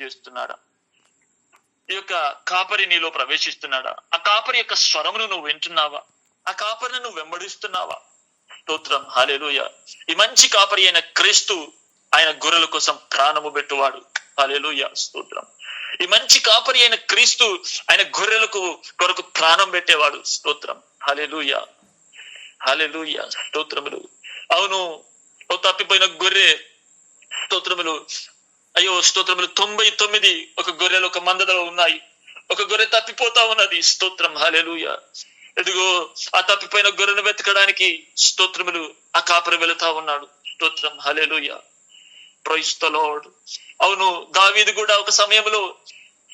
చేస్తున్నాడా? ఈ యొక్క కాపరి నీలో ప్రవేశిస్తున్నాడా? ఆ కాపరి యొక్క స్వరమును నువ్వు వింటున్నావా? ఆ కాపరిని నువ్వు వెంబడిస్తున్నావా? స్తోత్రం. హాలేలుయ ఈ మంచి కాపరి అయిన క్రీస్తు ఆయన గొర్రెల కోసం ప్రాణము పెట్టువాడు. హాలేలుయ స్తోత్రం. ఈ మంచి కాపరి అయిన క్రీస్తు ఆయన గొర్రెలకు కొరకు ప్రాణం పెట్టేవాడు. స్తోత్రం. హాలేలుయ హాలేలుయ స్తోత్రములు. అవును తప్పిపోయిన గొర్రె. స్తోత్రములు. అయ్యో స్తోత్రములు. తొంభై తొమ్మిది ఒక గొర్రెలు ఒక మందలో ఉన్నాయి. ఒక గొర్రె తప్పిపోతా ఉన్నది. స్తోత్రం. హాలెలుయ ఎదుగో ఆ తప్పిపోయిన గొర్రెను వెతకడానికి స్తోత్రములు ఆ కాపరి వెళుతా ఉన్నాడు. స్తోత్రం. హలేలుయ ప్రైస్ అవును దావీది కూడా ఒక సమయంలో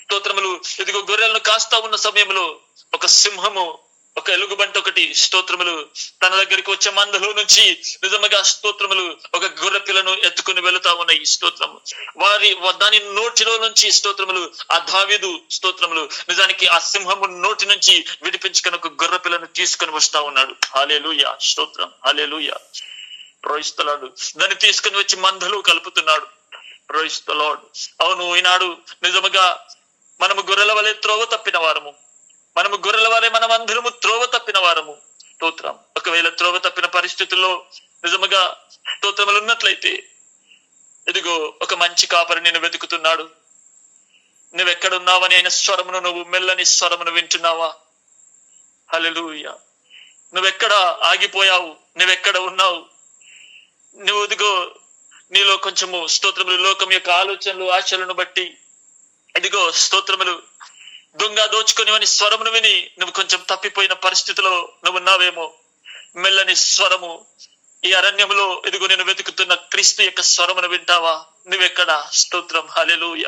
స్తోత్రములు ఇదిగో గొర్రెలను కాస్తా ఉన్న సమయంలో ఒక సింహము ఒక ఎలుగుబంటి ఒకటి స్తోత్రములు తన దగ్గరికి వచ్చే మందులో నుంచి నిజముగా స్తోత్రములు ఒక గొర్రె పిల్లను ఎత్తుకుని వెళుతా ఉన్నాయి స్తోత్రము. వారి దాని నోటిలో నుంచి స్తోత్రములు ఆ దావీదు స్తోత్రములు నిజానికి ఆ సింహము నోటి నుంచి విడిపించుకుని ఒక గొర్రె పిల్లను తీసుకొని వస్తా ఉన్నాడు. హాలేలుయ స్తోత్రం హాలేలుయ. ప్రోయిస్తలాడు దాన్ని తీసుకుని వచ్చి మందలు కలుపుతున్నాడు. ప్రోయిస్తలాడు అవును ఈనాడు నిజముగా మనము గొర్రెల వలె త్రోవ తప్పిన వారము. మనము గొర్రెల వారే మనం అందరము త్రోవ తప్పిన వారము. స్తోత్రం. ఒకవేళ త్రోవ తప్పిన పరిస్థితుల్లో నిజముగా స్తోత్రములు ఉన్నట్లయితే ఇదిగో ఒక మంచి కాపరి నేను వెతుకుతున్నాడు. నువ్వెక్కడున్నావని అయిన స్వరమును నువ్వు మెల్లని స్వరమును వింటున్నావా? హల్లెలూయా. నువ్వెక్కడ ఆగిపోయావు? నువ్వెక్కడ ఉన్నావు? నువ్వు ఇదిగో నీలో కొంచెము స్తోత్రములు లోకం యొక్క ఆలోచనలు ఆశలను బట్టి ఇదిగో స్తోత్రములు దొంగ దోచుకునివని స్వరమును విని నువ్వు కొంచెం తప్పిపోయిన పరిస్థితిలో నువ్వు ఉన్నావేమో? మెల్లని స్వరము. ఈ అరణ్యములో ఇదిగో నేను వెతుకుతున్న క్రీస్తు యొక్క స్వరమును వింటావా? నువ్వెక్కడ? స్తోత్రం. హలెలూయ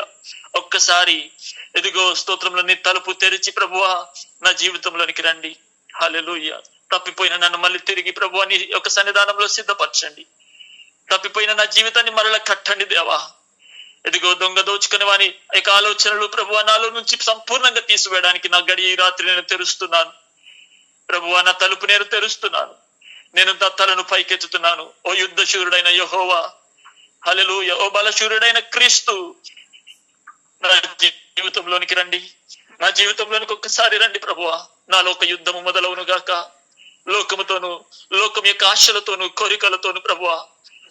ఒక్కసారి ఎదుగో స్తోత్రంలో నీ తలుపు తెరిచి ప్రభువా నా జీవితంలోనికి రండి. హలెలూయ తప్పిపోయిన నన్ను మళ్ళీ తిరిగి ప్రభువా నీ యొక్క సన్నిధానంలో సిద్ధపరచండి. తప్పిపోయిన నా జీవితాన్ని మరలా కట్టండి దేవా. ఇదిగో దొంగ దోచుకుని వాని యొక్క ఆలోచనలు ప్రభు నాలో నుంచి సంపూర్ణంగా తీసివేయడానికి నా గడి ఈ రాత్రి నేను తెరుస్తున్నాను. ప్రభు నా తలుపు నేను తెరుస్తున్నాను. నేను దత్తలను పైకెత్తుతున్నాను. ఓ యుద్ధ శూరుడైన యహోవా. హలలు ఓ బలశూరుడైన క్రీస్తు. నా జీవితంలోనికి రండి. నా జీవితంలోనికి ఒక్కసారి రండి ప్రభువా నాలో ఒక యుద్ధము మొదలవును గాక. లోకముతోను లోకం యొక్క ఆశలతోను కోరికలతోను ప్రభువా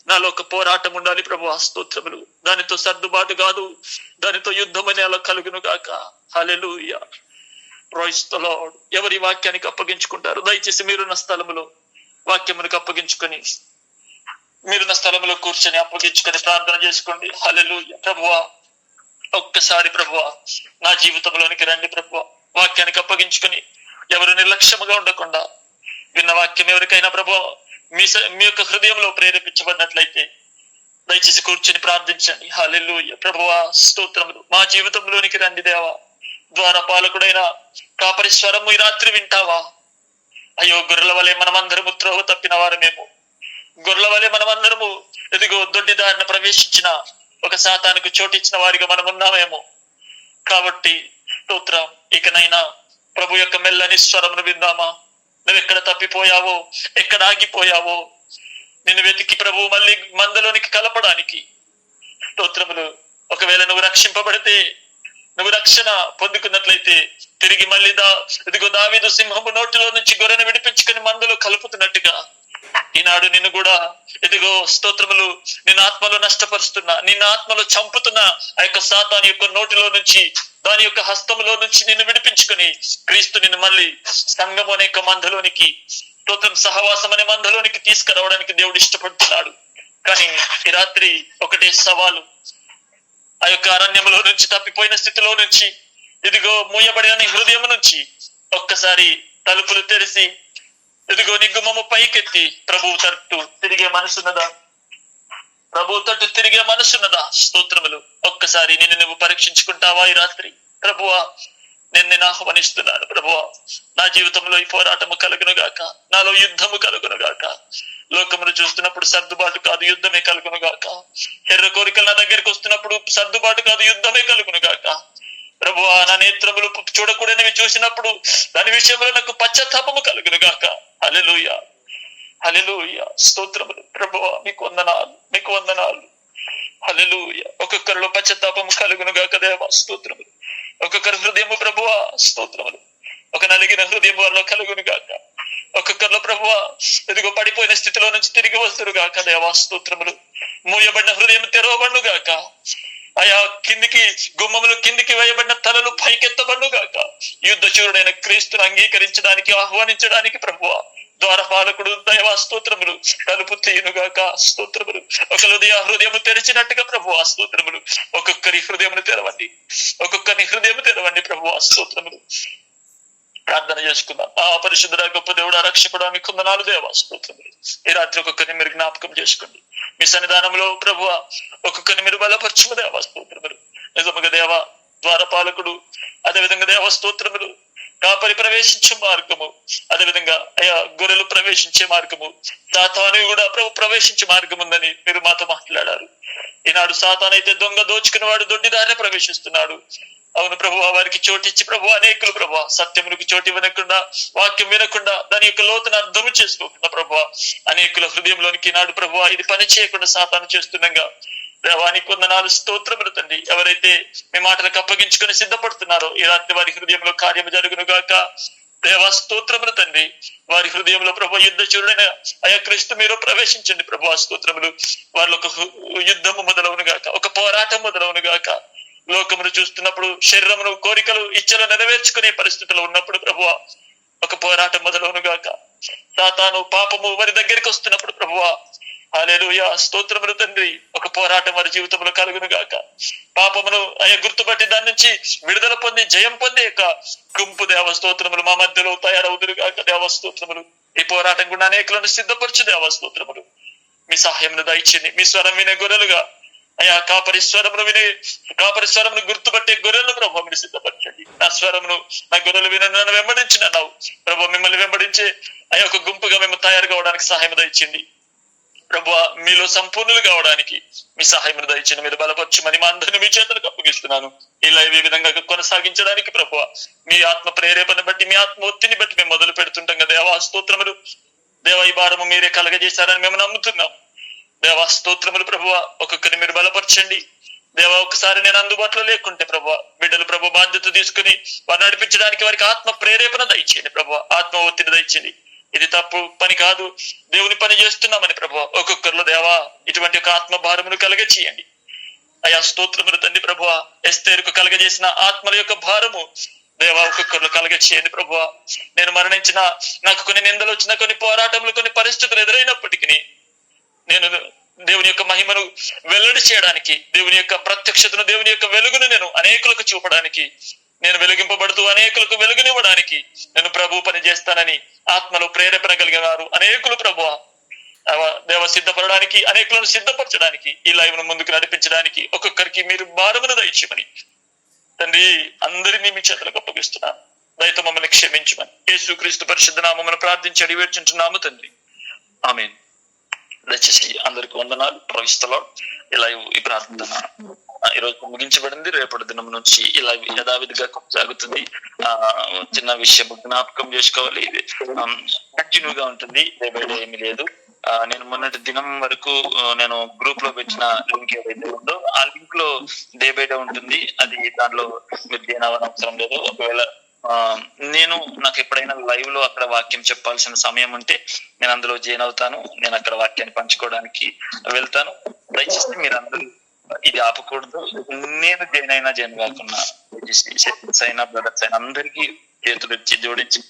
నాలో ఒక పోరాటం ఉండాలి ప్రభు స్తోత్రములు. దానితో సర్దుబాటు కాదు దానితో యుద్ధం అనే అలా కలుగును గాక. హలెలు లార్డ్ ఎవరి వాక్యానికి అప్పగించుకుంటారు? దయచేసి మీరున్న స్థలములో వాక్యమునికి అప్పగించుకొని మీరున్న స్థలంలో కూర్చొని అప్పగించుకొని ప్రార్థన చేసుకోండి. హలెలు ప్రభువా ఒక్కసారి ప్రభువా నా జీవితంలోనికి రండి ప్రభువా. వాక్యానికి అప్పగించుకొని ఎవరు నిర్లక్ష్యముగా ఉండకుండా విన్న వాక్యం ఎవరికైనా ప్రభు మీ స- మీ యొక్క హృదయంలో ప్రేరేపించబడినట్లయితే దయచేసి కూర్చొని ప్రార్థించండి. హాలెల్లు ప్రభువా స్తోత్రములు. మా జీవితంలోనికి రండి దేవా. ద్వారా పాలకుడైన కాపరి స్వరము ఈ రాత్రి వింటావా? అయ్యో గొర్రెల వలె మనమందరము త్రోవ తప్పిన వారమేమో. గొర్రెల వలె మనమందరము ఎదిగో దొడ్డి దారిన ప్రవేశించిన ఒక శాతానికి చోటిచ్చిన వారిగా మనం ఉన్నామేమో కాబట్టి స్తోత్రం. ఇకనైనా ప్రభు యొక్క మెల్లని స్వరమును విందామా? నువ్వెక్కడ తప్పిపోయావో? ఎక్కడ ఆగిపోయావో? నిన్ను వెతికి ప్రభు మళ్ళీ మందలోనికి కలపడానికి. స్తోత్రములు. ఒకవేళ నువ్వు రక్షింపబడితే నువ్వు రక్షణ పొందుకున్నట్లయితే తిరిగి మళ్ళీ దా ఇదిగో దావీదు సింహము నోటిలో నుంచి గొర్రెను విడిపించుకుని మందులో కలుపుతున్నట్టుగా. ఈనాడు నిన్ను కూడా ఇదిగో స్తోత్రములు నిన్న ఆత్మలో నష్టపరుస్తున్నా నిన్న ఆత్మలో చంపుతున్న ఆ యొక్క సాతాని యొక్క నోటిలో నుంచి దాని యొక్క హస్తంలో నుంచి నిన్ను విడిపించుకుని క్రీస్తు నిన్ను మళ్ళీ సంఘం అనే యొక్క మందలోనికి స్తోత్రం సహవాసం అనే మందులోనికి తీసుకురావడానికి దేవుడు ఇష్టపడుతున్నాడు. కానీ ఈ రాత్రి ఒకటే సవాలు. ఆ యొక్క అరణ్యంలో నుంచి తప్పిపోయిన స్థితిలో నుంచి ఇదిగో మూయబడిన హృదయం నుంచి ఒక్కసారి తలుపులు తెరిసి ఇదిగో నీ గుమ్మము పైకెత్తి ప్రభువు తట్టు తిరిగే మనసున్నదా ప్రభు తట్టు తిరిగే మనసున్నదా? స్తోత్రములు. ఒక్కసారి నిన్ను నువ్వు పరీక్షించుకుంటావా ఈ రాత్రి? ప్రభువా నేను నేను ఆహ్వానిస్తున్నాను ప్రభువా. నా జీవితంలో ఈ పోరాటము కలుగును గాక నాలో యుద్ధము కలుగును గాక లోకమును చూస్తున్నప్పుడు సర్దుబాటు కాదు యుద్ధమే కలుగును గాక ఎర్ర కోరికలు నా దగ్గరికి వస్తున్నప్పుడు సర్దుబాటు కాదు యుద్ధమే కలుగును గాక ప్రభువా నా నేత్రములు చూడకూడనివి చూసినప్పుడు దాని విషయంలో నాకు పశ్చాత్తాపము కలుగును గాక హల్లెలూయా. హల్లెలూయా. స్తోత్రములు ప్రభువ మీకు వందనాలు మీకు వందనాలు. హల్లెలూయ. ఒక్కొక్కరిలో పశ్చాత్తాపము కలుగును గాక దేవా స్తోత్రములు ఒక్కొక్కరి హృదయము ప్రభువా స్తోత్రములు. ఒక నలిగిన హృదయం వారిలో కలుగును గాక. ఒక్కొక్కరిలో ప్రభువ ఎదుగు పడిపోయిన స్థితిలో నుంచి తిరిగి వస్తురు గాక దేవా స్తోత్రములు. మూయబడిన హృదయం తెరవబడును గాక. ఆయా కిందికి గుమ్మములు కిందికి వేయబడిన తలలు పైకెత్తబడును గాక. యుద్ధ చూరుడైన క్రీస్తును అంగీకరించడానికి ఆహ్వానించడానికి ప్రభువ ద్వారపాలకుడు దైవా స్తోత్రములు. కలుపు తీయునుగాక స్తోత్రములు. ఒక హృదయ హృదయము తెరిచినట్టుగా ప్రభు ఆ స్తోత్రములు. ఒక్కొక్కరి హృదయమును తెరవండి. ఒక్కొక్కరి హృదయము తెరవండి ప్రభు ఆ స్తోత్రములు. ప్రార్థన చేసుకుందాం. ఆ పరిశుద్ధుడ గొప్ప దేవుడు రక్షకుడు మీ కుందనాలు దేవా స్తోత్రములు. ఈ రాత్రి ఒక్కొక్కరిని మీరు జ్ఞాపకం చేసుకోండి. మీ సన్నిధానంలో ప్రభు ఒక్కొక్కరిని మీరు బలపరచుము దేవా స్తోత్రములు. నిజముగా దేవ ద్వారపాలకుడు అదేవిధంగా దేవ స్తోత్రములు. కాపరి ప్రవేశించే మార్గము. అదేవిధంగా అయ్యా గొర్రెలు ప్రవేశించే మార్గము. సాతాను కూడా ప్రభు ప్రవేశించే మార్గం ఉందని మీరు మాతో మాట్లాడారు. ఈనాడు సాతాన్ అయితే దొంగ దోచుకుని వాడు దొడ్డిదారిని ప్రవేశిస్తున్నాడు. అవును ప్రభు వారికి చోటిచ్చి ప్రభు అనేకులు ప్రభు సత్యములకు చోటు వినకుండా వాక్యం వినకుండా దాని యొక్క లోతును అర్థము చేసుకోకుండా ప్రభు అనేకుల హృదయంలోనికి నాడు ప్రభు ఇది పని చేయకుండా సాతాను చేస్తుండగా దేవానికి వందనాలు స్తోత్రములు తండ్రి. ఎవరైతే మీ మాటలకు అప్పగించుకొని సిద్ధపడుతున్నారో ఈ రాత్రి వారి హృదయంలో కార్యము జరుగును గాక దేవా స్తోత్రములు తండ్రి. వారి హృదయంలో ప్రభు యుద్ధ చూడైన అయా క్రీస్తు మీరు ప్రవేశించండి ప్రభు స్తోత్రములు. వారిలో ఒక హు- యుద్ధము మొదలవును గాక ఒక పోరాటం మొదలవును గాక లోకమును చూస్తున్నప్పుడు శరీరమును కోరికలు ఇచ్చలు నెరవేర్చుకునే పరిస్థితిలో ఉన్నప్పుడు ప్రభు ఒక పోరాటం మొదలవును గాక సాతాను పాపము వారి దగ్గరికి వస్తున్నప్పుడు ప్రభువా హాలేలుయా స్తోత్రములు తండ్రి. ఒక పోరాటం వారి జీవితంలో కలుగును గాక పాపమును అయ్యా గుర్తుపట్టి దాని నుంచి విడుదల పొంది జయం పొంది యొక్క గుంపు దేవ స్తోత్రములు మా మధ్యలో తయారవుదురు గాక దేవ స్తోత్రములు. ఈ పోరాటం కూడా అనేకులను సిద్ధపరచు దేవ స్తోత్రములు. మీ సహాయమును దయచింది మీ స్వరం వినే గొర్రెలుగా. అయ్యా కాపరి స్వరమును వినే కాపరి స్వరమును గుర్తుపట్టే గొర్రెలను ప్రభు మీరు సిద్ధపరచండి. నా స్వరమును నా గొర్రెలు విన నన్ను వెంబడించిన అన్నావు ప్రభు మిమ్మల్ని వెంబడించే అయ్యా ఒక గుంపుగా మేము తయారు కావడానికి సహాయం దయచింది ప్రభు మీలో సంపూర్ణులు కావడానికి మీ సహాయం దయచేయండి. మీరు బలపరచమని మా అందరిని మీ చేతులకు అప్పగిస్తున్నాను. ఇలా ఏ ఈ విధంగా కొనసాగించడానికి ప్రభు మీ ఆత్మ ప్రేరేపణ బట్టి మీ ఆత్మ ఒత్తిని బట్టి మేము మొదలు పెడుతుంటాం కదా. దేవా స్తోత్రములు. దేవ ఈ భారము మీరే కలగజేశారని మేము నమ్ముతున్నాం. దేవా స్తోత్రములు ప్రభువ ఒక్కొక్కరిని మీరు బలపరచండి. దేవా ఒకసారి నేను అందుబాటులో లేకుంటే ప్రభు బిడ్డలు ప్రభు బాధ్యత తీసుకుని వారు నడిపించడానికి వారికి ఆత్మ ప్రేరేపణ దయచేయండి ప్రభు ఆత్మ ఒత్తిడి దయచేయండి. ఇది తప్పు పని కాదు. దేవుని పని చేస్తున్నామని ప్రభా. ఒక్కొక్కరిలో దేవా ఇటువంటి ఒక ఆత్మభారమును కలగచేయండి అయా స్తోత్రములు తండ్రి ప్రభు. ఎస్తేరుకు కలగజేసిన ఆత్మల యొక్క భారము దేవా ఒక్కొక్కరు కలగచేయండి చేయండి నేను మరణించిన నాకు కొన్ని నిందలు వచ్చిన కొన్ని పోరాటములు కొన్ని పరిస్థితులు ఎదురైనప్పటికీ నేను దేవుని యొక్క మహిమను వెల్లడి చేయడానికి దేవుని యొక్క ప్రత్యక్షతను దేవుని యొక్క వెలుగును నేను అనేకులకు చూపడానికి నేను వెలిగింపబడుతూ అనేకులకు వెలుగునివ్వడానికి నేను ప్రభు పని చేస్తానని ఆత్మలో ప్రేరేపణ కలిగిన వారు అనేకులు ప్రభు దేవ సిద్ధపడడానికి అనేకులను సిద్ధపరచడానికి ఈ లైవ్ను ముందుకు నడిపించడానికి ఒక్కొక్కరికి మీరు భారమును దయచేయమని. తండ్రి అందరినీ మీ చేతులకు అప్పగిస్తున్నాను దయతో మమ్మల్ని క్షమించమని. యేసుక్రీస్తు పరిశుద్ధ నామమ్మను ప్రార్థించి అడివేర్చుంటున్నాము తండ్రి. ఆమెన్. దయచేసి అందరికి వందనాలు. ప్రవహిస్తలో ఇలా ఈ ప్రార్థన ఈ రోజు ముగించబడింది. రేపటి దినం నుంచి ఇలా యథావిధిగా కొనసాగుతుంది. ఆ చిన్న విషయం జ్ఞాపకం చేసుకోవాలి. ఇది కంటిన్యూ గా ఉంటుంది. డే బై డే ఏమీ లేదు. నేను మొన్నటి దినం వరకు నేను గ్రూప్లో పెట్టిన లింక్ ఏదైతే ఉందో ఆ లింక్లో డే బై డే ఉంటుంది. అది దానిలో మీరు దేని అవసరం లేదు. ఒకవేళ ఆ, నేను నాకు ఎప్పుడైనా లైవ్లో అక్కడ వాక్యం చెప్పాల్సిన సమయం ఉంటే నేను అందులో జైన్ అవుతాను. నేను అక్కడ వాక్యాన్ని పంచుకోవడానికి వెళ్తాను. దయచేసి మీరు అందరూ ఇది ఆపకూడదు. నేను జైన్ అయినా జైన్ కాకున్నా దయచేసి బ్రదర్స్ అయినా అందరికీ చేతులు ఇచ్చి జోడించి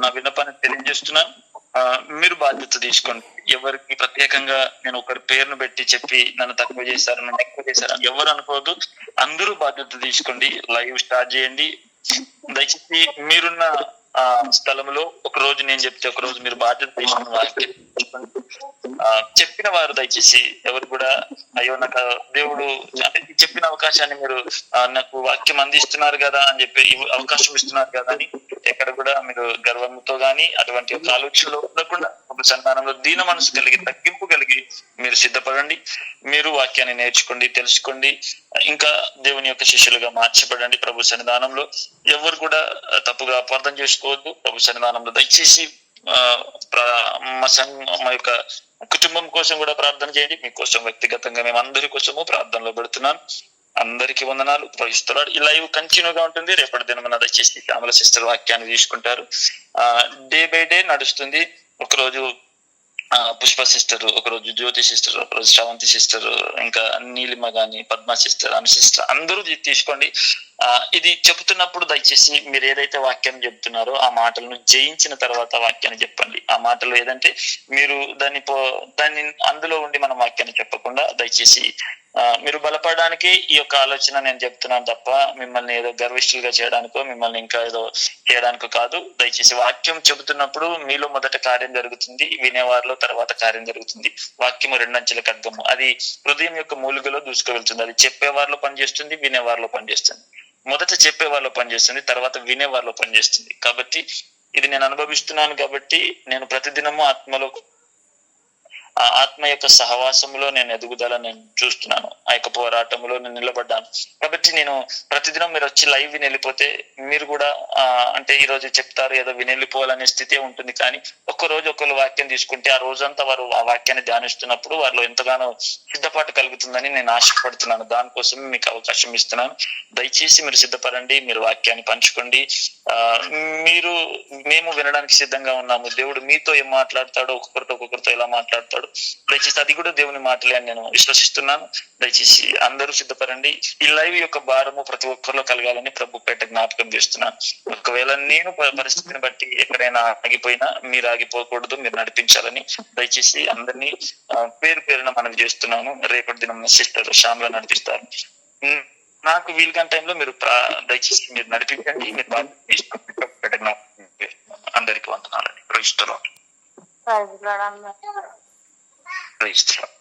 నా విన్నపాన్ని తెలియజేస్తున్నాను. ఆ, మీరు బాధ్యత తీసుకోండి. ఎవరికి ప్రత్యేకంగా నేను ఒకరి పేరును పెట్టి చెప్పి నన్ను తక్కువ చేశారు నన్ను ఎక్కువ చేశారు ఎవరు అనుకోవద్దు. అందరూ బాధ్యత తీసుకోండి. లైవ్ స్టార్ట్ చేయండి. దయచేసి మీరున్న ఆ స్థలంలో ఒక రోజు నేను చెప్తే ఒక రోజు మీరు బాధ్యత తీసుకున్న వారికి ఆ, చెప్పిన వారు దయచేసి ఎవరు కూడా అయ్యో నాకు దేవుడు అంటే చెప్పిన అవకాశాన్ని మీరు నాకు వాక్యం అందిస్తున్నారు కదా అని చెప్పి అవకాశం ఇస్తున్నారు కదా అని ఎక్కడ కూడా మీరు గర్వంతో గాని అటువంటి ఒక ఆలోచనలో ఉండకుండా ఒక సన్మానంలో దీన మనసు కలిగి తగ్గింపు కలిగి మీరు సిద్ధపడండి. మీరు వాక్యాన్ని నేర్చుకోండి తెలుసుకోండి. ఇంకా దేవుని యొక్క శిష్యులుగా మార్చబడండి ప్రభు సన్నిధానంలో. ఎవరు కూడా తప్పుగా అపార్థం చేసుకోవద్దు. ప్రభు సన్నిధానంలో దయచేసి ఆ, మా సంఘ మా యొక్క కుటుంబం కోసం కూడా ప్రార్థన చేయండి. మీకోసం వ్యక్తిగతంగా మేము అందరి కోసము ప్రార్థనలో పెడుతున్నాను అందరికీ వందనాలు. ప్రవహిస్తున్నాడు ఈ లైవ్ కంటిన్యూగా ఉంటుంది. రేపటి దినమున దయచేసి శ్యామల సిస్టర్ వాక్యాన్ని తీసుకుంటారు. ఆ డే బై డే నడుస్తుంది. ఒకరోజు ఆ పుష్ప సిస్టర్ ఒకరోజు జ్యోతి సిస్టర్ ఒకరోజు శ్రవంతి సిస్టర్ ఇంకా నీలిమ గాని పద్మ సిస్టర్ అను సిస్టర్ అందరూ తీసుకోండి. ఆ ఇది చెబుతున్నప్పుడు దయచేసి మీరు ఏదైతే వాక్యం చెప్తున్నారో ఆ మాటలను జయించిన తర్వాత వాక్యాన్ని చెప్పండి. ఆ మాటలు ఏదంటే మీరు దాన్ని పో దాన్ని అందులో ఉండి మనం వాక్యాన్ని చెప్పకుండా దయచేసి మీరు బలపడడానికి ఈ యొక్క ఆలోచన నేను చెప్తున్నాను తప్ప మిమ్మల్ని ఏదో గర్విష్ఠులుగా చేయడానికో మిమ్మల్ని ఇంకా ఏదో చేయడానికో కాదు. దయచేసి వాక్యం చెబుతున్నప్పుడు మీలో మొదట కార్యం జరుగుతుంది వినేవారిలో తర్వాత కార్యం జరుగుతుంది. వాక్యము రెండంచెల ఖడ్గము అది హృదయం యొక్క మూలుగలో దూసుకువెళ్తుంది. అది చెప్పేవారిలో పనిచేస్తుంది వినేవారిలో పనిచేస్తుంది. మొదట చెప్పేవారిలో పనిచేస్తుంది తర్వాత వినేవారిలో పనిచేస్తుంది. కాబట్టి ఇది నేను అనుభవిస్తున్నాను కాబట్టి నేను ప్రతిదినము ఆత్మలో ఆ ఆత్మ యొక్క సహవాసములో నేను ఎదుగుదల నేను చూస్తున్నాను. ఆ యొక్క పోరాటంలో నేను నిలబడ్డాను. కాబట్టి నేను ప్రతిదినం మీరు వచ్చి లైవ్ విని వెళ్ళిపోతే మీరు కూడా ఆ అంటే ఈ రోజు చెప్తారు ఏదో విని వెళ్ళిపోవాలనే స్థితి ఉంటుంది. కానీ ఒక్క రోజు ఒకరు వాక్యం తీసుకుంటే ఆ రోజంతా వారు ఆ వాక్యాన్ని ధ్యానిస్తున్నప్పుడు వారిలో ఎంతగానో సిద్ధపాటు కలుగుతుందని నేను ఆశపడుతున్నాను. దానికోసం మీకు అవకాశం ఇస్తున్నాను. దయచేసి మీరు సిద్ధపడండి మీరు వాక్యాన్ని పంచుకోండి. ఆ మీరు మేము వినడానికి సిద్ధంగా ఉన్నాము. దేవుడు మీతో ఏం మాట్లాడతాడో ఒక్కొక్కరితో ఒక్కొక్కరితో ఎలా మాట్లాడతాడు దయచేసి అది కూడా దేవుని మాటలే అని నేను విశ్వసిస్తున్నాను. దయచేసి అందరూ సిద్ధపడండి. ఈ లైవ్ యొక్క భారము ప్రతి ఒక్కరిలో కలగాలని ప్రభు పేట జ్ఞాపకం చేస్తున్నాను ఒకవేళ నేను పరిస్థితిని బట్టి ఎక్కడైనా ఆగిపోయినా మీరు ఆగిపోకూడదు మీరు నడిపించాలని దయచేసి అందరినీ పేరు పేరున మనవి చేస్తున్నాను. రేపటి దినం సిస్టర్ శ్యామ్లా నడిపిస్తారు. నాకు నాకు వీలుగా టైంలో మీరు దయచేసి మీరు నడిపించండి. మీరు అందరికి పెట్ట జ్ఞాపకం చేస్తున్నాను. వందనాలని please